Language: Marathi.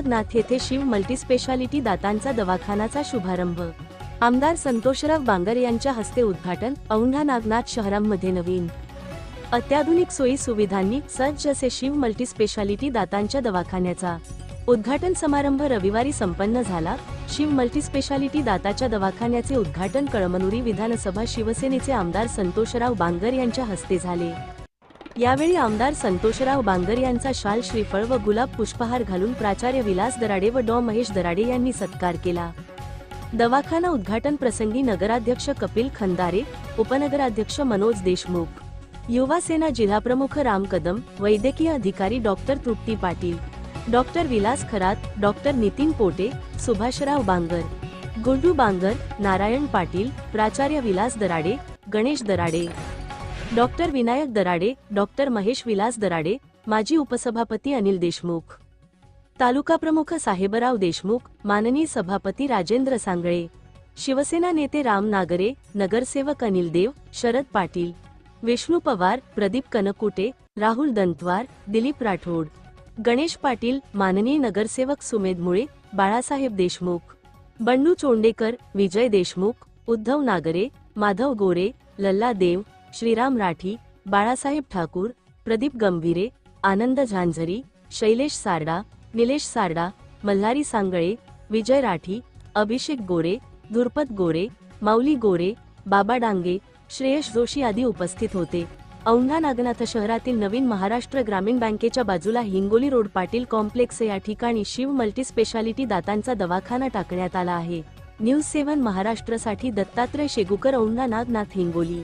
नागनाथ येथे शिव मल्टीस्पेशालिटी दातांचा दवाखानाचा शुभारंभ. आमदार संतोषराव बांगर यांच्या हस्ते उद्घाटन औंढा नागनाथ शहरांमध्ये नवीन. अत्याधुनिक सोयी सुविधांनी सज्ज असे शिव मल्टीस्पेशालिटी दातांच्या दवाखान्याचा. उद्घाटन समारंभ रविवारी संपन्न झाला. शिव मल्टीस्पेशालिटी दाताच्या दवाखान्याचे उद्घाटन कळमनुरी विधानसभा शिवसेनेचे आमदार संतोषराव बांगर यांच्या हस्ते झाले. यावेळी आमदार संतोषराव बांगर यांचा शाल श्रीफळ व गुलाब पुष्पहार घालून प्राचार्य विलास दराडे व डॉ. महेश दराडे यांनी सत्कार केला. दवाखाना उद्घाटन प्रसंगी नगराध्यक्ष कपिल खंदारे उपनगराध्यक्ष मनोज देशमुख युवा सेना जिल्हाप्रमुख राम कदम वैद्यकीय अधिकारी doctor Trupti Patil doctor Vilas Kharat doctor Nitin Pote Subhashrao Bangar Guddu Bangar Narayan Patil प्राचार्य विलास दराडे गणेश दराडे डॉक्टर विनायक दराडे डॉक्टर महेश विलास दराडे माजी उपसभापती अनिल देशमुख. तालुका प्रमुख साहेबराव देशमुख माननीय सभापती राजेंद्र सांगळे. शिवसेना नेते राम नागरे नगरसेवक अनिल देव शरद पाटील. विष्णू पवार प्रदीप कनकुटे राहुल दंतवार दिलीप राठोड. गणेश पाटील माननीय नगरसेवक सुमेध मुळे बाळासाहेब देशमुख. बंडू चोंडेकर विजय देशमुख उद्धव नागरे माधव गोरे लल्ला देव श्रीराम राठी बाळासाहेब ठाकूर प्रदीप गंभीरे आनंद झांझरी शैलेश सारडा निलेश सारडा मल्हारी सांगळे विजय राठी अभिषेक गोरे धुरपत गोरे माऊली गोरे बाबा डांगे श्रेयश जोशी आदी उपस्थित होते. औंढा नागनाथ शहरातील नवीन महाराष्ट्र ग्रामीण बँकेच्या बाजूला हिंगोली रोड पाटील कॉम्प्लेक्स या ठिकाणी शिव मल्टीस्पेशालिटी दातांचा दवाखाना टाकण्यात आला आहे. न्यूज सेवन महाराष्ट्रसाठी दत्तात्रय शेगुकर औंढा नागनाथ हिंगोली.